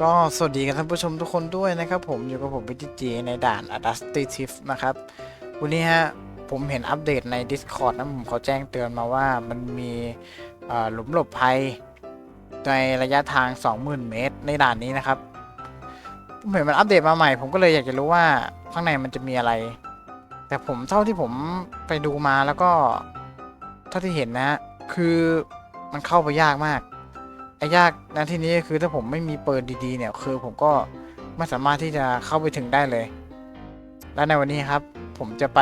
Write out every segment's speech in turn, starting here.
ก็สวัสดีกันท่านผู้ชมทุกคนด้วยนะครับ ผมอยู่กับผมวิทจีในด่าน Adaptive นะครับ วันนี้ฮะ ผมเห็นอัปเดตใน Discord นะผมเขาแจ้งเตือนมาว่ามันมีหลุมหลบภัย ในระยะทาง 20,000 เมตรในด่านนี้นะครับ ผมเห็นมันอัปเดตมาใหม่ ผมก็เลยอยากจะรู้ว่าข้างในมันจะมีอะไร แต่ผมเท่าที่ผมไปดูมาแล้วก็ เท่าที่เห็นนะ คือมันเข้าไปยากมาก ไอ้ยากนะที่นี้ก็คือถ้าผมไม่มีปืนดีๆ เนี่ย คือผมก็ไม่สามารถที่จะเข้าไปถึงได้เลย และในวันนี้ครับ ผมจะไป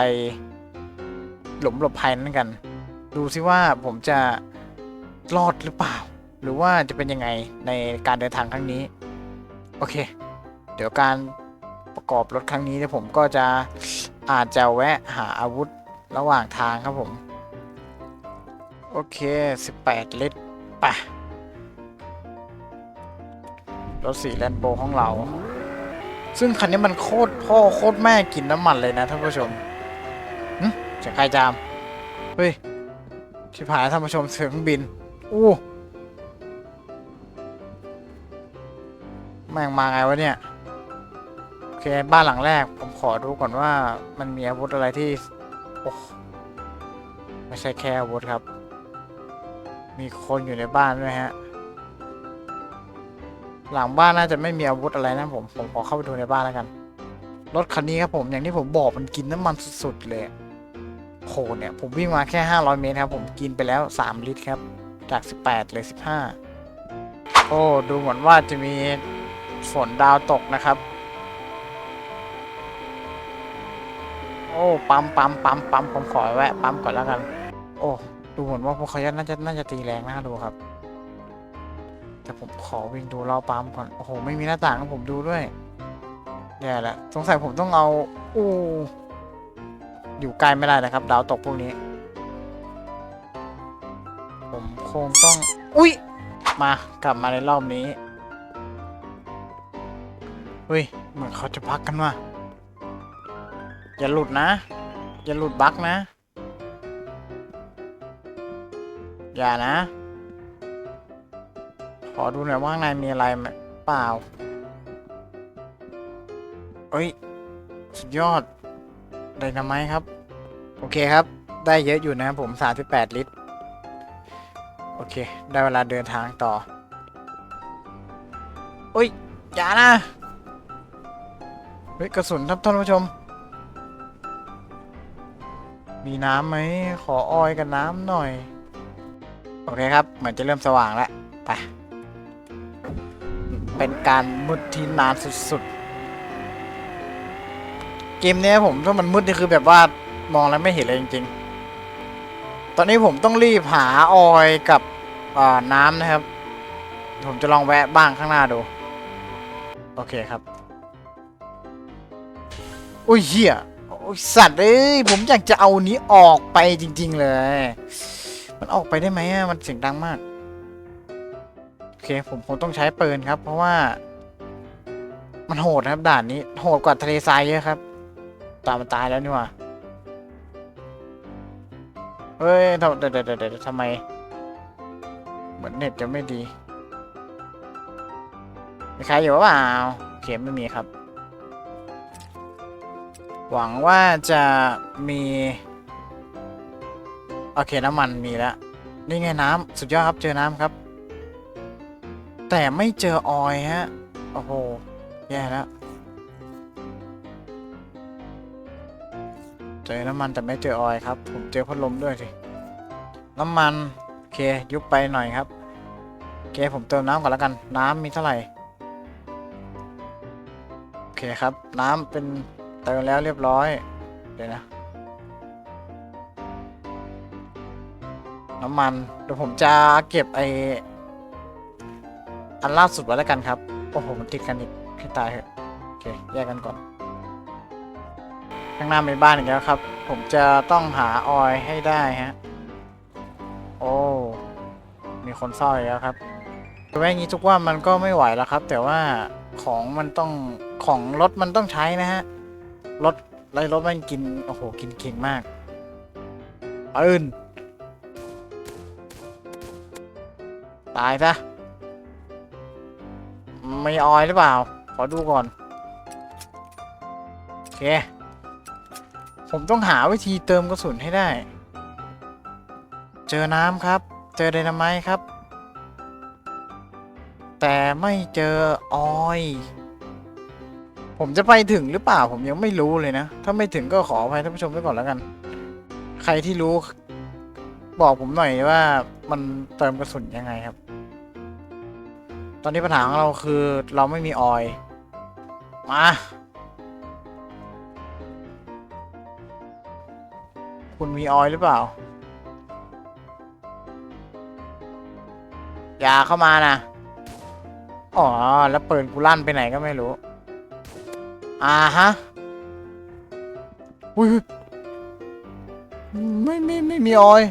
หลุมหลบภัยนั้นกัน ดูซิว่าผมจะรอดหรือเปล่า หรือว่าจะเป็นยังไงในการเดินทางครั้งนี้ โอเค เดี๋ยวการประกอบรถครั้งนี้เนี่ยผมก็จะอาจจะแวะหาอาวุธระหว่างทางครับผม โอเค 18 ลิตรไป รถสีแลนโบของเรา ซึ่งคันนี้มันโคตรพ่อโคตรแม่กินน้ำมันเลยนะท่านผู้ชมหึเสียงใครจาม เฮ้ย ชิบหายท่านผู้ชมเสียงเครื่องบิน อู้ แม่งมาไงวะเนี่ย โอเค บ้านหลังแรก ผมขอดูก่อนว่ามันมีอาวุธอะไรที่ โอ้ไม่ใช่แค่อาวุธครับ มีคนอยู่ในบ้านด้วยฮะ หลังบ้านน่าจะไม่มีอาวุธอะไรนะผมผมขอเข้าไปดูในบ้านแล้วกัน รถคันนี้ครับผมอย่างที่ผมบอกมันกินน้ำมันสุดๆเลยโหเนี่ยผมวิ่งมาแค่ 500 เมตรครับผมกินไปแล้ว 3 ลิตรครับ จาก 18เลย15 โอ้ดูเหมือนว่าจะมีฝนดาวตกนะครับ โอ้ปั๊มปั๊มปั๊มปั๊มผมขอแวะปั๊มก่อนแล้วกัน โอ้ดูเหมือนว่าพวกเขาน่าจะน่าจะตีแรงน่าดูครับ แต่ผมขอวิ่งดูรอบปั๊มก่อน โอ้โห ไม่มีหน้าต่างให้ผมดูด้วยแย่ละสงสัยผมต้องเอา อู้ อยู่ใกล้ไม่ได้นะครับ ดาวตกพวกนี้ ผมคงต้อง อุ้ย มากลับมาในรอบนี้เฮ้ย เหมือนเขาจะพักกันว่ะ อย่าหลุดนะ อย่าหลุดบั๊กนะ อย่านะ อดูหน่อยว่าข้างในมีอะไรไหมเปล่า เอ้ย สุดยอดไดนาไมครับ โอเคครับ ได้เยอะอยู่นะครับผม 38 ลิตร โอเค ได้เวลาเดินทางต่อเอ้ย อย่านะ เฮ้ย กระสุนครับท่านผู้ชม มีน้ำไหม ขอออยกับน้ำหน่อย โอเคครับ เหมือนจะเริ่มสว่างแล้ว ไป เป็นการมืดที่นานสุดๆ เกมเนี้ยผมถ้ามันมืดนี่คือแบบว่ามองแล้วไม่เห็นเลยจริงๆ ตอนนี้ผมต้องรีบหาออยกับน้ำนะครับ ผมจะลองแวะบ้างข้างหน้าดู โอเคครับอุ้ยเหี้ยโอ้ยสัตว์เอ้ยผมอยากจะเอานี้ออกไปจริง ๆ เลย มันออกไปได้ไหมมันเสียงดังมาก ผมคงต้องใช้ปืนครับ เพราะว่า มันโหดครับด่านนี้ โหดกว่าทะเลทรายเยอะครับ ตามมันตายแล้วนี่ว่าเฮ้ยทำเดี๋ยวเดี๋ยวเดี๋ยวทำไม เหมือนเน็ตจะไม่ดี มีใครอยู่หรือเปล่าโอเคไม่มีครับ หวังว่าจะมี โอเคน้ำมันมีแล้ว นี่ไงน้ำสุดยอดครับ เจอน้ำครับ แต่ไม่เจอออยฮะ โอ้โห แย่แล้ว เจอน้ำมันแต่ไม่เจอออยครับ ผมเจอพัดลมด้วยสิ น้ำมัน โอเค ยุบไปหน่อยครับ โอเค ผมเติมน้ำก่อนแล้วกัน น้ำมีเท่าไหร่ โอเคครับ น้ำเป็นเติมแล้วเรียบร้อย เดี๋ยวนะ น้ำมัน เดี๋ยวผมจะเก็บไอ อันล่าสุดไว้แล้วกันครับ โอ้โห มันติดกันอีกให้ตายเถอะ โอเค แยกกันก่อน ข้างหน้ามีบ้านอีกแล้วครับ ผมจะต้องหาออยให้ได้ฮะ โอ้ มีคนเฝ้าอีกแล้วครับแต่ว่าอย่างนี้ทุกว่ามันก็ไม่ไหวแล้วครับ แต่ว่าของมันต้องของรถมันต้องใช้นะฮะ รถไรรถมันกิน โอ้โห กินเก่งมากปืนตายซะ มไม่ออยหรือเปล่า ขอดูก่อน โอเค ผมต้องหาวิธีเติมกระสุนให้ได้ เจอน้ำครับ เจอไดนาไมต์ครับ แต่ไม่เจอออย ผมจะไปถึงหรือเปล่าผมยังไม่รู้เลยนะ ถ้าไม่ถึงก็ขออภัยท่านผู้ชมไว้ก่อนแล้วกัน ใครที่รู้บอกผมหน่อยว่ามันเติมกระสุนยังไงครับ ตอนนี้ปัญหาของเราคือเราไม่มีออย มา คุณมีออยหรือเปล่า อย่าเข้ามานะ อ๋อ แล้วเปืนกูลั่นไปไหนก็ไม่รู้ อ่าฮะ อุ้ย ไม่ไม่ไม่มีออย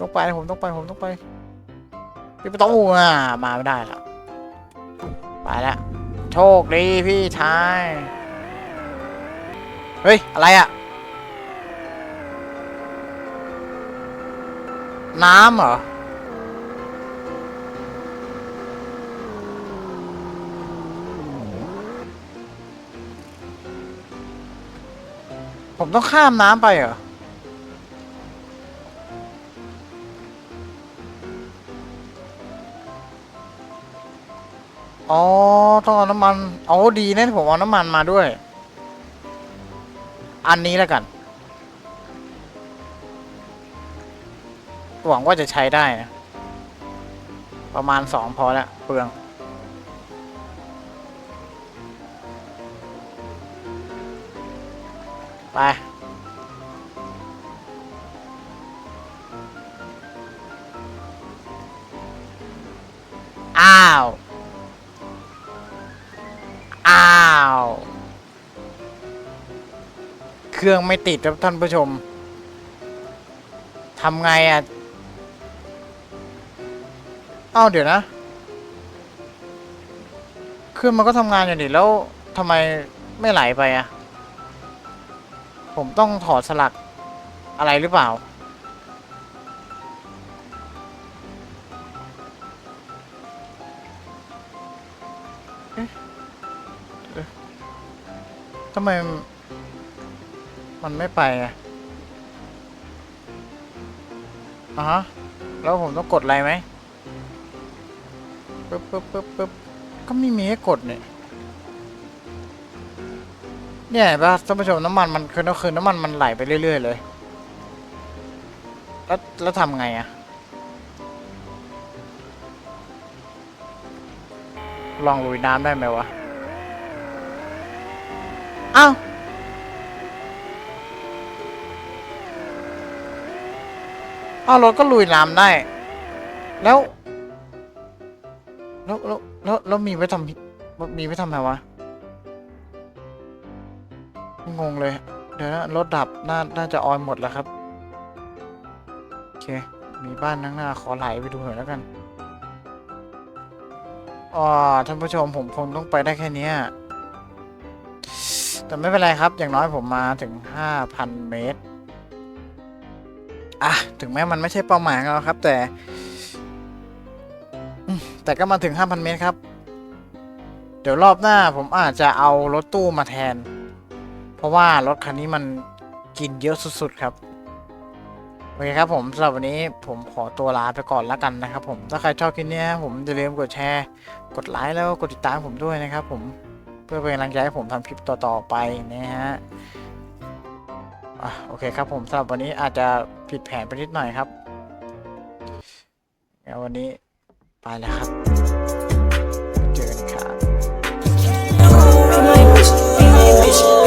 ต้องไปผมต้องไปผมต้องไปพี่ประตูอะมาไม่ได้แล้วไปแล้วโชคดีพี่ชายเฮ้ย อะไรอะน้ำเหรอผมต้องข้ามน้ำไปเหรอ อ๋อ ต้องเอาน้ำมันอ๋อดีนะผมเอาน้ำมันมาด้วย อันนี้แล้วกัน หวังว่าจะใช้ได้นะ ประมาณสองพอแล้วเปลือง ไป รื่องไม่ติดครับท่านผู้ชมทำไงอะเอ้าเดี๋ยวนะ เครื่องมันก็ทำงานอยู่ดิแล้วทำไมไม่ไหลไปอะ ผมต้องถอดสลักอะไรหรือเปล่าเอ๊ะเอ๊ะทำไม มันไม่ไปอะอะฮะ แล้วผมต้องกดอะไรไหมปึ๊บปึ๊บปึ๊บปึ๊บก็ไม่มีให้กดเนี่ยเนี่ยเห็นปะท่านผู้ชมน้ำมันมันคือคือน้ำมันมันไหลไปเรื่อย ๆ เลย แล้วแล้วทำไงอะลองลุยน้ำได้ไหมวะอ้า อ้าวรถก็ลุยน้ำได้ แล้วแล้วแล้วแล้วแล้วมีไว้ทำมีไว้ทำไมวะงงเลย เดี๋ยวนะรถดับน่าน่าจะออนหมดแล้วครับโอเค มีบ้านข้างหน้าขอไหลไปดูหน่อยแล้วกันอ๋อท่านผู้ชมผมคงต้องไปได้แค่นี้แต่ไม่เป็นไรครับ อย่างน้อยผมมาถึง 5,000 เมตร อะถึงแม้มันไม่ใช่เป้าหมายเราครับ แต่แต่ก็มาถึง 5,000 เมตรครับ เดี๋ยวรอบหน้าผมอาจจะเอารถตู้มาแทน เพราะว่ารถคันนี้มันกินเยอะสุดๆครับโอเคครับผมสำหรับวันนี้ผมขอตัวลาไปก่อนแล้วกันนะครับ ผมถ้าใครชอบคลิปนี้ผมอย่าลืมกดแชร์ กดไลค์แล้วก็กดติดตามผมด้วยนะครับ ผมเพื่อเป็นกำลังใจให้ผมทำคลิปต่อๆไปนะฮะ่ะโอเคครับผมสำหรับวันนี้อาจจะผิดแผนไปนิดหน่อยครับงั้นวันนี้ไปแล้วครับ เจอกันครับ